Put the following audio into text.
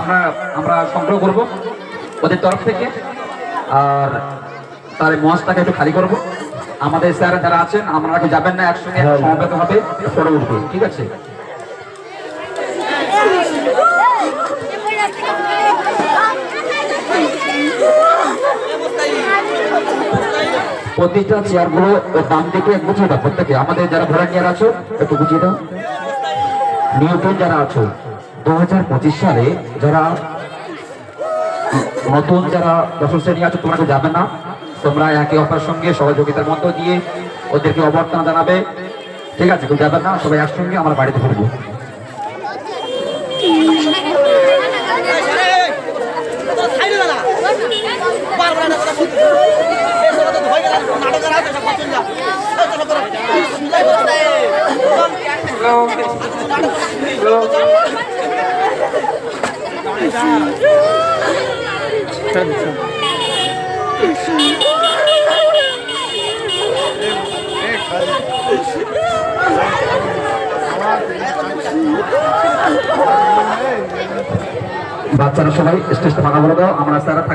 আমরা আমরা সংগ্রহ করব ওদের তরফ থেকে। আর তার মঞ্চটাকে একটু খালি করব। আমাদের স্যার যারা আছেন আপনারা কি যাবেন না একসঙ্গে সমবেত হবে। পরে উঠবে ঠিক আছে? প্রতিটা চেয়ারগুলো দাম দেখে বুঝিয়ে দাও প্রত্যেকে। আমাদের যারা ভলান্টিয়ার আছো একটু বুঝিয়ে দাও। নিউটন যারা আছো দু হাজার পঁচিশ সালে যারা নতুন যারা দশম শ্রেণি আছো, তোমরা কেউ যাবে না। তোমরা একে অপরের সঙ্গে সহযোগিতার মধ্য দিয়ে ওদেরকে অবর্তনা জানাবে। ঠিক আছে, কেউ যাবে না, সবাই একসঙ্গে আমার বাড়িতে ফিরবো। বাচ্চারা সবাই স্টেজটা ফাঁকা বলে দাও। আমরা স্যারা